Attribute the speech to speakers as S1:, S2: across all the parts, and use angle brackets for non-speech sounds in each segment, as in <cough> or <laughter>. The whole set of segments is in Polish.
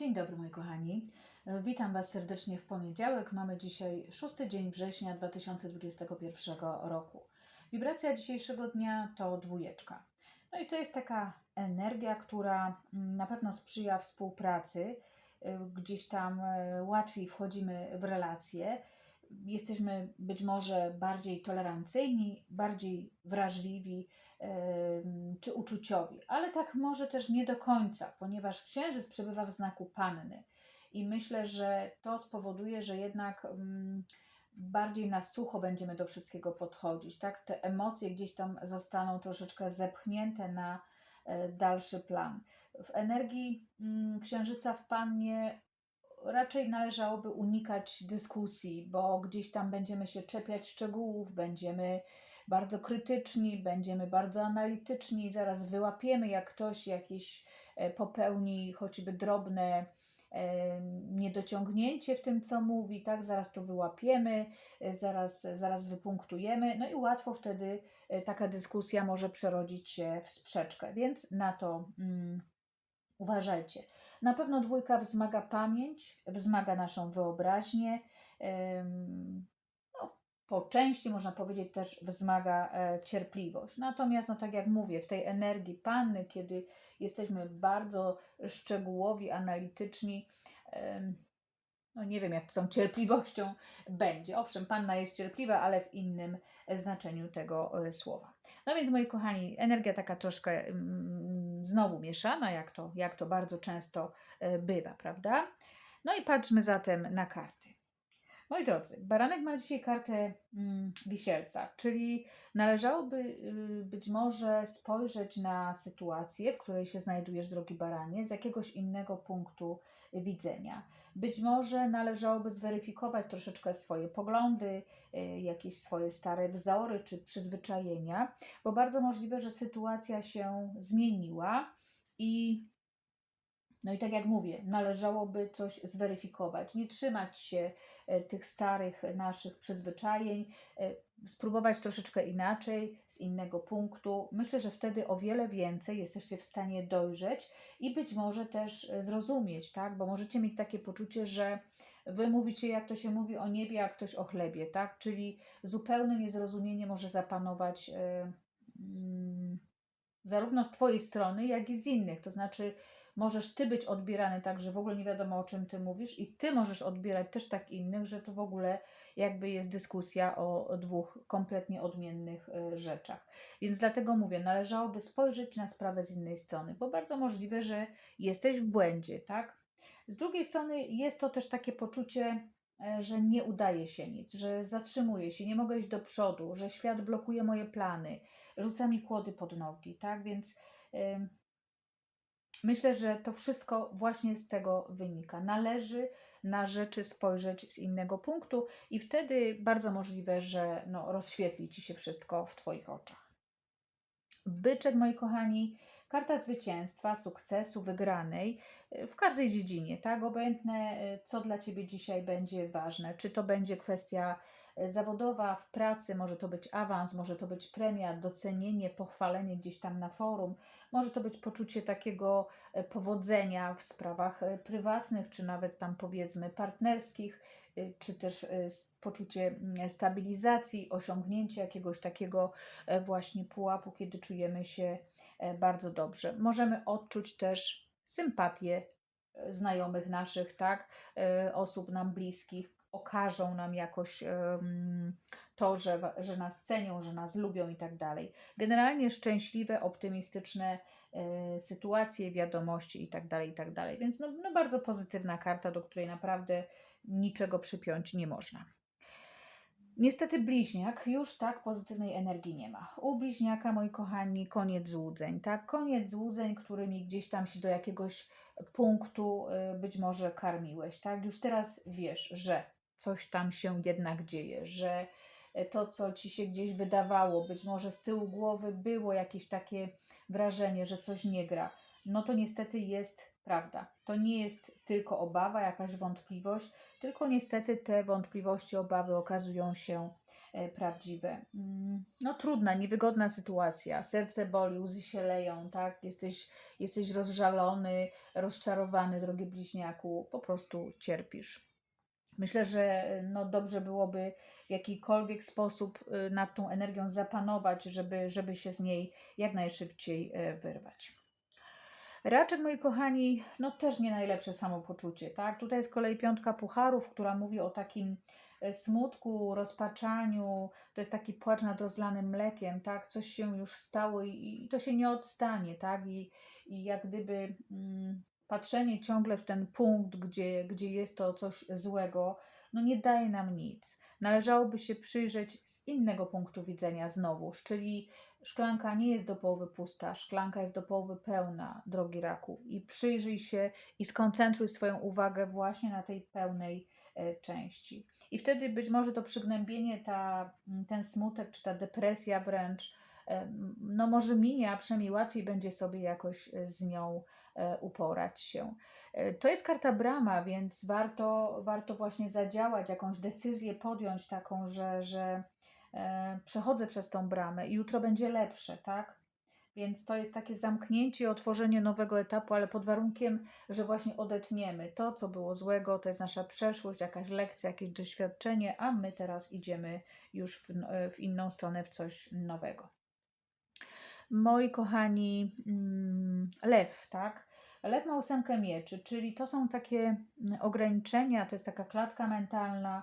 S1: Dzień dobry moi kochani. E, Witam Was serdecznie w poniedziałek. Mamy dzisiaj szósty dzień września 2021 roku. Wibracja dzisiejszego dnia to dwójeczka. No i to jest taka energia, która mm, na pewno sprzyja współpracy. E, Gdzieś tam e, łatwiej wchodzimy w relacje. Jesteśmy być może bardziej tolerancyjni, bardziej wrażliwi czy uczuciowi, ale tak może też nie do końca, ponieważ księżyc przebywa w znaku panny. I myślę, że to spowoduje, że jednak bardziej na sucho będziemy do wszystkiego podchodzić. Tak? Te emocje gdzieś tam zostaną troszeczkę zepchnięte na e, dalszy plan. W energii mm, księżyca w pannie raczej należałoby unikać dyskusji, bo gdzieś tam będziemy się czepiać szczegółów, będziemy bardzo krytyczni, będziemy bardzo analityczni, zaraz wyłapiemy, jak ktoś jakieś e, popełni choćby drobne e, niedociągnięcie w tym, co mówi, tak, zaraz to wyłapiemy, e, zaraz, zaraz wypunktujemy, no i łatwo wtedy taka dyskusja może przerodzić się w sprzeczkę, więc na to mm, uważajcie. Na pewno dwójka wzmaga pamięć, wzmaga naszą wyobraźnię, no, po części można powiedzieć też wzmaga e, cierpliwość. Natomiast, no tak jak mówię, w tej energii panny, kiedy jesteśmy bardzo szczegółowi, analityczni, no nie wiem, jak z tą cierpliwością będzie. Owszem, panna jest cierpliwa, ale w innym znaczeniu tego e, słowa. No więc, moi kochani, energia taka troszkę mm, znowu mieszana, jak to, jak to bardzo często e, bywa, prawda? No i patrzmy zatem na karty. Moi drodzy, baranek ma dzisiaj kartę mm, wisielca, czyli należałoby y, być może spojrzeć na sytuację, w której się znajdujesz, drogi baranie, z jakiegoś innego punktu widzenia. Być może należałoby zweryfikować troszeczkę swoje poglądy, y, jakieś swoje stare wzory czy przyzwyczajenia, bo bardzo możliwe, że sytuacja się zmieniła i no i tak jak mówię, należałoby coś zweryfikować, nie trzymać się e, tych starych naszych przyzwyczajeń, e, spróbować troszeczkę inaczej, z innego punktu. Myślę, że wtedy o wiele więcej jesteście w stanie dojrzeć i być może też e, zrozumieć, tak? Bo możecie mieć takie poczucie, że wy mówicie, jak to się mówi o niebie, a ktoś o chlebie, tak? Czyli zupełne niezrozumienie może zapanować. e, mm, zarówno z Twojej strony, jak i z innych. To znaczy, możesz Ty być odbierany tak, że w ogóle nie wiadomo o czym Ty mówisz, i Ty możesz odbierać też tak innych, że to w ogóle jakby jest dyskusja o, dwóch kompletnie odmiennych y, rzeczach. Więc dlatego mówię, należałoby spojrzeć na sprawę z innej strony, bo bardzo możliwe, że jesteś w błędzie, tak? Z drugiej strony jest to też takie poczucie, e, że nie udaje się nic, że zatrzymuję się, nie mogę iść do przodu, że świat blokuje moje plany, rzuca mi kłody pod nogi, tak? Więc ym, myślę, że to wszystko właśnie z tego wynika. Należy na rzeczy spojrzeć z innego punktu i wtedy bardzo możliwe, że no, rozświetli ci się wszystko w Twoich oczach. Byczek, moi kochani, karta zwycięstwa, sukcesu, wygranej y, w każdej dziedzinie, tak? Obojętne, y, co dla Ciebie dzisiaj będzie ważne. Czy to będzie kwestia zawodowa, w pracy, może to być awans, może to być premia, docenienie, pochwalenie gdzieś tam na forum, może to być poczucie takiego e, powodzenia w sprawach e, prywatnych, czy nawet tam powiedzmy partnerskich, y, czy też e, poczucie stabilizacji, osiągnięcie jakiegoś takiego e, właśnie pułapu, kiedy czujemy się e, bardzo dobrze. Możemy odczuć też sympatię e, znajomych naszych, tak, e, osób nam bliskich, okażą nam jakoś to, że, że nas cenią, że nas lubią i tak dalej. Generalnie szczęśliwe, optymistyczne e, sytuacje, wiadomości i tak dalej, i tak dalej. Więc no, no bardzo pozytywna karta, do której naprawdę niczego przypiąć nie można. Niestety bliźniak już tak pozytywnej energii nie ma. U bliźniaka, moi kochani, koniec złudzeń, tak? Koniec złudzeń, którymi gdzieś tam się do jakiegoś punktu y, być może karmiłeś, tak? Już teraz wiesz, że coś tam się jednak dzieje, że y, to, co ci się gdzieś wydawało, być może z tyłu głowy było jakieś takie wrażenie, że coś nie gra, no to niestety jest prawda. To nie jest tylko obawa, jakaś wątpliwość, tylko niestety te wątpliwości, obawy okazują się e, prawdziwe. Mm, No trudna, niewygodna sytuacja. Serce boli, łzy się leją, tak? Jesteś, jesteś rozżalony, rozczarowany, drogi bliźniaku. Po prostu cierpisz. Myślę, że no dobrze byłoby w jakikolwiek sposób y, nad tą energią zapanować, żeby, żeby się z niej jak najszybciej e, wyrwać. Raczek, moi kochani, no też nie najlepsze samopoczucie, tak? Tutaj jest z kolei piątka pucharów, która mówi o takim e, smutku, rozpaczaniu, to jest taki płacz nad rozlanym mlekiem, tak? Coś się już stało i, i to się nie odstanie, tak? I, i jak gdyby mm, patrzenie ciągle w ten punkt, gdzie, gdzie jest to coś złego, no nie daje nam nic. Należałoby się przyjrzeć z innego punktu widzenia znowuż, czyli szklanka nie jest do połowy pusta, szklanka jest do połowy pełna, drogi raku. I przyjrzyj się i skoncentruj swoją uwagę właśnie na tej pełnej e, części. I wtedy być może to przygnębienie, ta, ten smutek czy ta depresja wręcz, no może minie, a przynajmniej łatwiej będzie sobie jakoś e, z nią uporać się. E, To jest karta brama, więc warto, warto właśnie zadziałać, jakąś decyzję podjąć taką, że, że e, przechodzę przez tą bramę i jutro będzie lepsze, tak? Więc to jest takie zamknięcie otworzenie nowego etapu, ale pod warunkiem, że właśnie odetniemy to, co było złego, to jest nasza przeszłość, jakaś lekcja, jakieś doświadczenie, a my teraz idziemy już w, w inną stronę, w coś nowego. Moi kochani, mm, lew, tak? Lew ma ósemkę mieczy, czyli to są takie mm, ograniczenia, to jest taka klatka mentalna.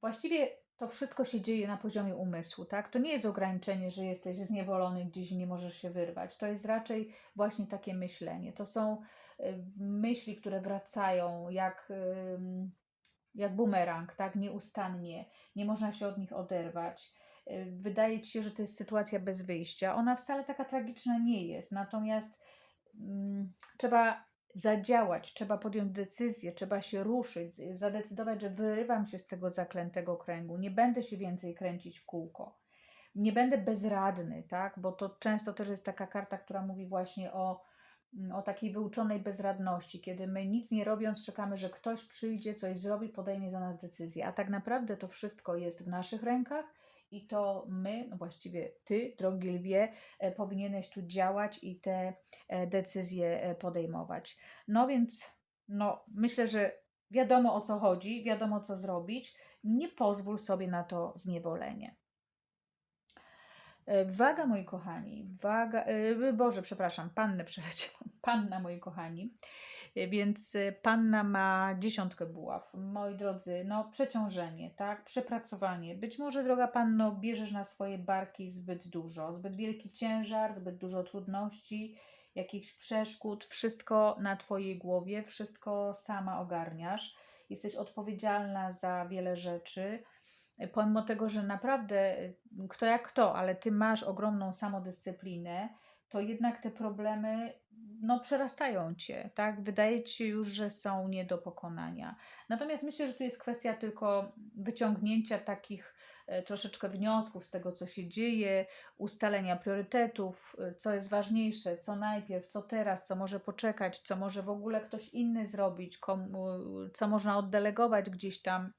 S1: Właściwie to wszystko się dzieje na poziomie umysłu, tak? To nie jest ograniczenie, że jesteś zniewolony gdzieś i nie możesz się wyrwać. To jest raczej właśnie takie myślenie. To są y, myśli, które wracają jak, jak bumerang, tak? Nieustannie. Nie można się od nich oderwać. Y, Wydaje ci się, że to jest sytuacja bez wyjścia. Ona wcale taka tragiczna nie jest. Natomiast trzeba zadziałać, trzeba podjąć decyzję, trzeba się ruszyć, z- zadecydować, że wyrywam się z tego zaklętego kręgu, nie będę się więcej kręcić w kółko. Nie będę bezradny, tak? Bo to często też jest taka karta, która mówi właśnie o, mm, o takiej wyuczonej bezradności, kiedy my nic nie robiąc, czekamy, że ktoś przyjdzie, coś zrobi, podejmie za nas decyzję. A tak naprawdę to wszystko jest w naszych rękach i to my, no właściwie ty, drogi lwie, e, powinieneś tu działać i te e, decyzje e, podejmować. No więc, no, myślę, że wiadomo o co chodzi, wiadomo co zrobić. Nie pozwól sobie na to zniewolenie. Waga, moi kochani, waga, Boże, przepraszam, pannę <laughs> przeleciałam, panna, moi kochani, więc e, panna ma dziesiątkę buław. Moi drodzy, no przeciążenie, tak, przepracowanie. Być może, droga panno, bierzesz na swoje barki zbyt dużo, zbyt wielki ciężar, zbyt dużo trudności, jakichś przeszkód, wszystko na twojej głowie, wszystko sama ogarniasz. Jesteś odpowiedzialna za wiele rzeczy pomimo tego, że naprawdę y, kto jak kto, ale ty masz ogromną samodyscyplinę, to jednak te problemy no, przerastają cię, tak? Wydaje ci się już, że są nie do pokonania. Natomiast myślę, że tu jest kwestia tylko wyciągnięcia takich e, troszeczkę wniosków z tego, co się dzieje, ustalenia priorytetów, e, co jest ważniejsze, co najpierw, co teraz, co może poczekać, co może w ogóle ktoś inny zrobić, komu, co można oddelegować gdzieś tam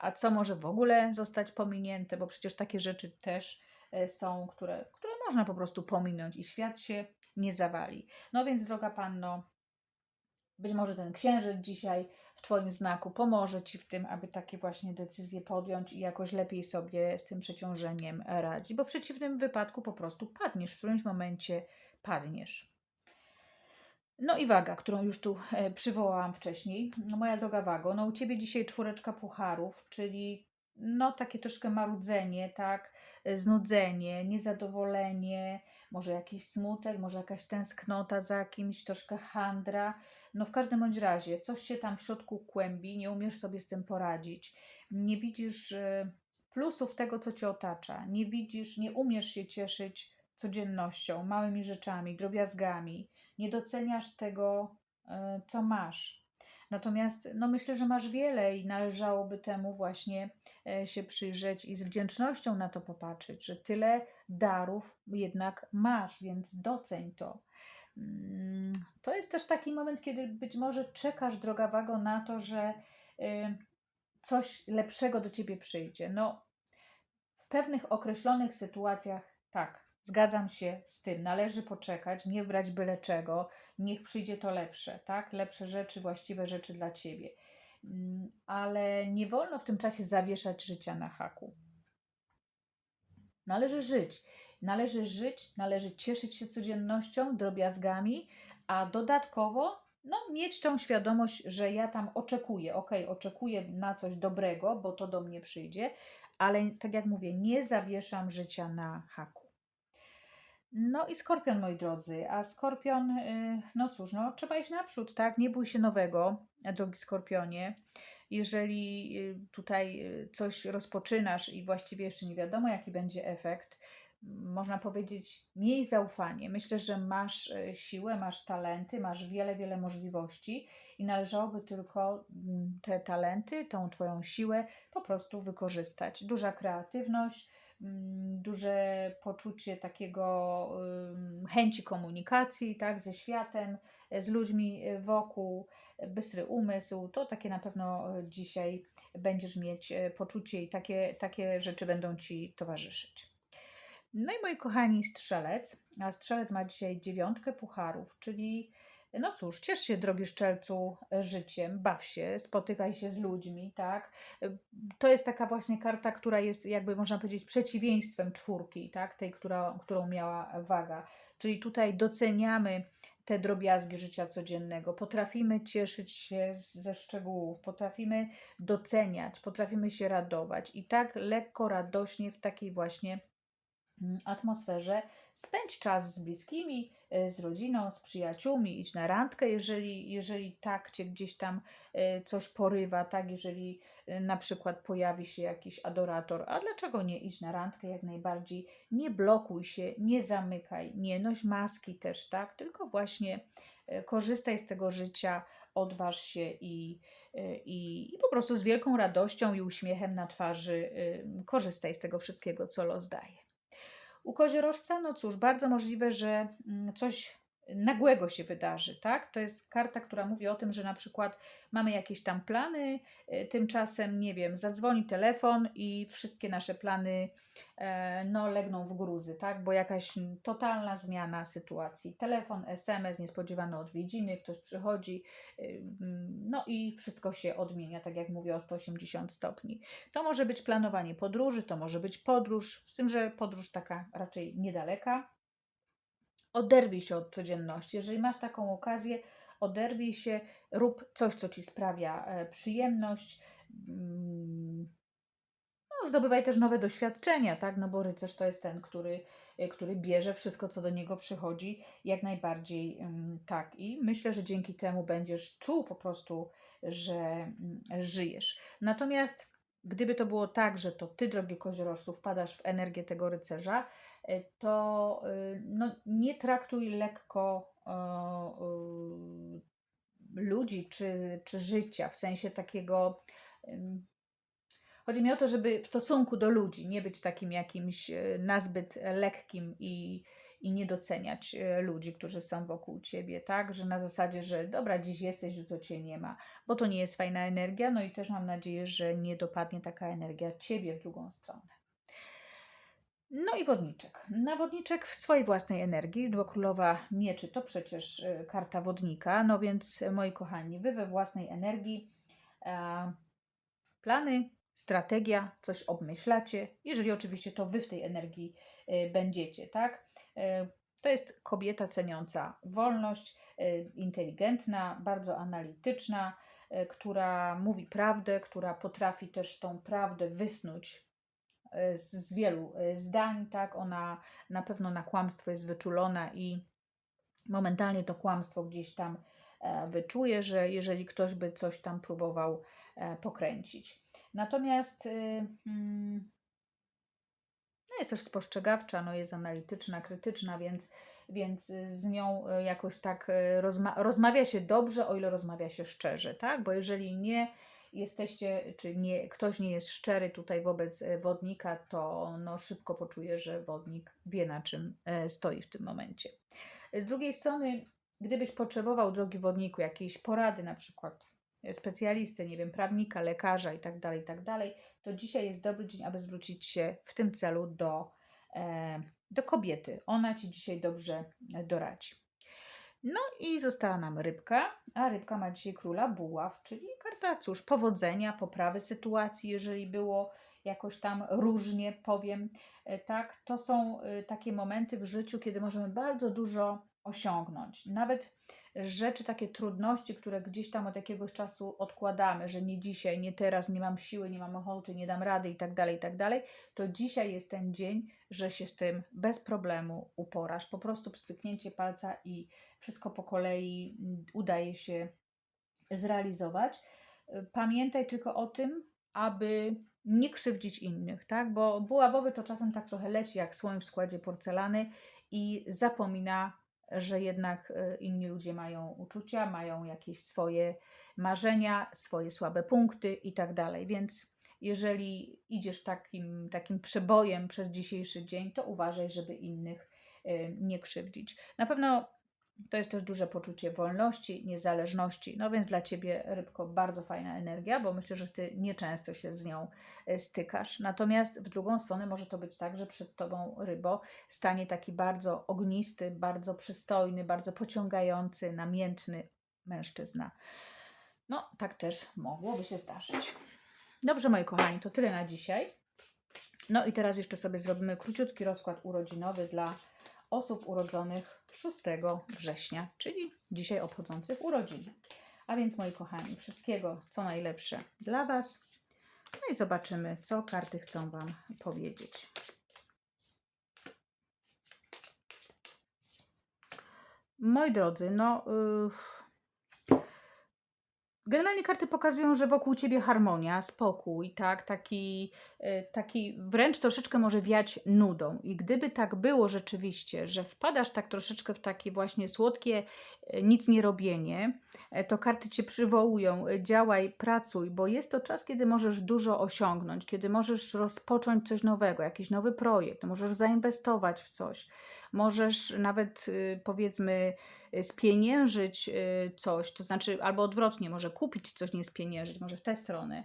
S1: a co może w ogóle zostać pominięte, bo przecież takie rzeczy też e, są, które, które można po prostu pominąć i świat się nie zawali. No więc, droga panno, być może ten księżyc dzisiaj w Twoim znaku pomoże Ci w tym, aby takie właśnie decyzje podjąć i jakoś lepiej sobie z tym przeciążeniem radzić, bo w przeciwnym wypadku po prostu padniesz, w którymś momencie padniesz. No i waga, którą już tu e, przywołałam wcześniej. No moja droga wago, no u Ciebie dzisiaj czwóreczka pucharów, czyli no takie troszkę marudzenie, tak, e, znudzenie, niezadowolenie, może jakiś smutek, może jakaś tęsknota za kimś, troszkę handra. No w każdym bądź razie, coś się tam w środku kłębi, nie umiesz sobie z tym poradzić. Nie widzisz e, plusów tego, co Cię otacza. Nie widzisz, nie umiesz się cieszyć codziennością, małymi rzeczami, drobiazgami nie doceniasz tego, e, co masz. Natomiast no myślę, że masz wiele i należałoby temu właśnie e, się przyjrzeć i z wdzięcznością na to popatrzeć, że tyle darów jednak masz, więc doceń to. Mm, To jest też taki moment, kiedy być może czekasz, droga wago, na to, że y, coś lepszego do ciebie przyjdzie. No, w pewnych określonych sytuacjach tak, zgadzam się z tym. Należy poczekać, nie brać byle czego, niech przyjdzie to lepsze, tak? Lepsze rzeczy, właściwe rzeczy dla ciebie. Mm, Ale nie wolno w tym czasie zawieszać życia na haku. Należy żyć. Należy żyć, należy cieszyć się codziennością, drobiazgami, a dodatkowo no, mieć tą świadomość, że ja tam oczekuję, ok, oczekuję na coś dobrego, bo to do mnie przyjdzie, ale tak jak mówię, nie zawieszam życia na haku. No i skorpion, moi drodzy, a skorpion, y, no cóż, no trzeba iść naprzód, tak? Nie bój się nowego, drogi skorpionie. Jeżeli y, tutaj y, coś rozpoczynasz i właściwie jeszcze nie wiadomo, jaki będzie efekt, można powiedzieć, miej zaufanie. Myślę, że masz siłę, masz talenty, masz wiele, wiele możliwości i należałoby tylko mm, te talenty, tą Twoją siłę po prostu wykorzystać. Duża kreatywność, duże poczucie takiego chęci komunikacji tak, ze światem, z ludźmi y, wokół, bystry umysł, to takie na pewno y, dzisiaj będziesz mieć poczucie i takie, takie rzeczy będą Ci towarzyszyć. No i moi kochani, strzelec, a strzelec ma dzisiaj dziewiątkę pucharów, czyli no cóż, ciesz się, drogi szczelcu, życiem, baw się, spotykaj się z ludźmi, tak? To jest taka właśnie karta, która jest, jakby można powiedzieć, przeciwieństwem czwórki, tak? Tej, która, którą miała waga. Czyli tutaj doceniamy te drobiazgi życia codziennego, potrafimy cieszyć się ze szczegółów, potrafimy doceniać, potrafimy się radować i tak lekko, radośnie w takiej właśnie atmosferze. Spędź czas z bliskimi, y, z rodziną, z przyjaciółmi, idź na randkę, jeżeli, jeżeli tak cię gdzieś tam y, coś porywa, tak, jeżeli y, na przykład pojawi się jakiś adorator, a dlaczego nie? Idź na randkę jak najbardziej, nie blokuj się, nie zamykaj, nie noś maski też, tak, tylko właśnie korzystaj z tego życia, odważ się i, i, i po prostu z wielką radością i uśmiechem na twarzy korzystaj z tego wszystkiego, co los daje. U koziorożca, no cóż, bardzo możliwe, że mm, coś nagłego się wydarzy, tak? To jest karta, która mówi o tym, że na przykład mamy jakieś tam plany, y, tymczasem, nie wiem, zadzwoni telefon i wszystkie nasze plany e, no, legną w gruzy, tak? Bo jakaś totalna zmiana sytuacji. Telefon, SMS, niespodziewane odwiedziny, ktoś przychodzi, mm, no i wszystko się odmienia, tak jak mówię, o 180 stopni. To może być planowanie podróży, to może być podróż, z tym, że podróż taka raczej niedaleka. Oderwij się od codzienności. Jeżeli masz taką okazję, oderwij się, rób coś, co ci sprawia e, przyjemność. Mm, No, zdobywaj też nowe doświadczenia, tak? No bo rycerz to jest ten, który, e, który bierze wszystko, co do niego przychodzi, jak najbardziej mm, tak. I myślę, że dzięki temu będziesz czuł po prostu, że mm, żyjesz. Natomiast gdyby to było tak, że to ty, drogi koziorożcu, wpadasz w energię tego rycerza, to y, no, nie traktuj lekko y, ludzi czy, czy życia, w sensie takiego. Chodzi mi o to, żeby w stosunku do ludzi nie być takim jakimś e, nazbyt lekkim i, i nie doceniać ludzi, którzy są wokół ciebie, tak? Że na zasadzie, że dobra, dziś jesteś, jutro cię nie ma, bo to nie jest fajna energia. No i też mam nadzieję, że nie dopadnie taka energia ciebie w drugą stronę. No i wodniczek. Na wodniczek w swojej własnej energii, bo królowa mieczy to przecież e, karta wodnika. No więc, moi kochani, wy we własnej energii e, plany, strategia, coś obmyślacie, jeżeli oczywiście to wy w tej energii e, będziecie, tak? E, To jest kobieta ceniąca wolność, e, inteligentna, bardzo analityczna, e, która mówi prawdę, która potrafi też tą prawdę wysnuć z, z wielu e, zdań, tak? Ona na pewno na kłamstwo jest wyczulona i momentalnie to kłamstwo gdzieś tam e, wyczuje, że jeżeli ktoś by coś tam próbował e, pokręcić. Natomiast y, mm, no jest też spostrzegawcza, no jest analityczna, krytyczna, więc, więc y, z nią y, jakoś tak rozma- rozmawia się dobrze, o ile rozmawia się szczerze, tak? Bo jeżeli nie jesteście, czy nie, ktoś nie jest szczery tutaj wobec e, wodnika, to no szybko poczuje, że wodnik wie na czym e, stoi w tym momencie. Z drugiej strony, gdybyś potrzebował, drogi wodniku, jakiejś porady, na przykład specjalisty, nie wiem, prawnika, lekarza i tak dalej, tak dalej, to dzisiaj jest dobry dzień, aby zwrócić się w tym celu do, e, do kobiety. Ona ci dzisiaj dobrze e, doradzi. No i została nam rybka, a rybka ma dzisiaj króla buław, czyli karta, cóż, powodzenia, poprawy sytuacji, jeżeli było jakoś tam różnie, powiem e, tak. To są e, takie momenty w życiu, kiedy możemy bardzo dużo osiągnąć. Nawet rzeczy, takie trudności, które gdzieś tam od jakiegoś czasu odkładamy, że nie dzisiaj, nie teraz, nie mam siły, nie mam ochoty, nie dam rady i tak dalej, i tak dalej, to dzisiaj jest ten dzień, że się z tym bez problemu uporasz. Po prostu pstryknięcie palca i wszystko po kolei udaje się zrealizować. Pamiętaj tylko o tym, aby nie krzywdzić innych, tak? Bo buławowy to czasem tak trochę leci jak słoń w składzie porcelany i zapomina, że jednak y, inni ludzie mają uczucia, mają jakieś swoje marzenia, swoje słabe punkty i tak dalej. Więc jeżeli idziesz takim, takim przebojem przez dzisiejszy dzień, to uważaj, żeby innych y, nie krzywdzić. Na pewno to jest też duże poczucie wolności, niezależności. No więc dla ciebie, rybko, bardzo fajna energia, bo myślę, że ty nieczęsto się z nią e, stykasz. Natomiast w drugą stronę może to być tak, że przed tobą, rybo, stanie taki bardzo ognisty, bardzo przystojny, bardzo pociągający, namiętny mężczyzna. No, tak też mogłoby się zdarzyć. Dobrze, moi kochani, to tyle na dzisiaj. No i teraz jeszcze sobie zrobimy króciutki rozkład urodzinowy dla osób urodzonych 6 września, czyli dzisiaj obchodzących urodziny. A więc, moi kochani, wszystkiego co najlepsze dla Was. No i zobaczymy, co karty chcą Wam powiedzieć. Moi drodzy, no. Yy... Generalnie karty pokazują, że wokół ciebie harmonia, spokój, tak, taki, y, taki wręcz troszeczkę może wiać nudą. I gdyby tak było rzeczywiście, że wpadasz tak troszeczkę w takie właśnie słodkie y, nic nie robienie, e, to karty cię przywołują, działaj, pracuj, bo jest to czas, kiedy możesz dużo osiągnąć, kiedy możesz rozpocząć coś nowego, jakiś nowy projekt, możesz zainwestować w coś. Możesz nawet y, powiedzmy y, spieniężyć y, coś, to znaczy albo odwrotnie, może kupić coś, nie spieniężyć, może w tę stronę.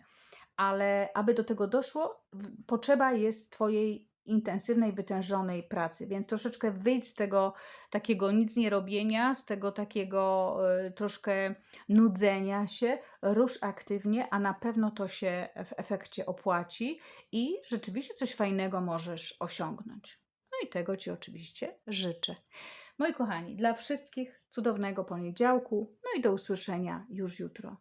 S1: Ale aby do tego doszło, potrzeba jest Twojej intensywnej, wytężonej pracy, więc troszeczkę wyjdź z tego takiego nic nie robienia, z tego takiego y, troszkę nudzenia się, rusz aktywnie, a na pewno to się w efekcie opłaci i rzeczywiście coś fajnego możesz osiągnąć. No i tego Ci oczywiście życzę. Moi kochani, dla wszystkich cudownego poniedziałku, no i do usłyszenia już jutro.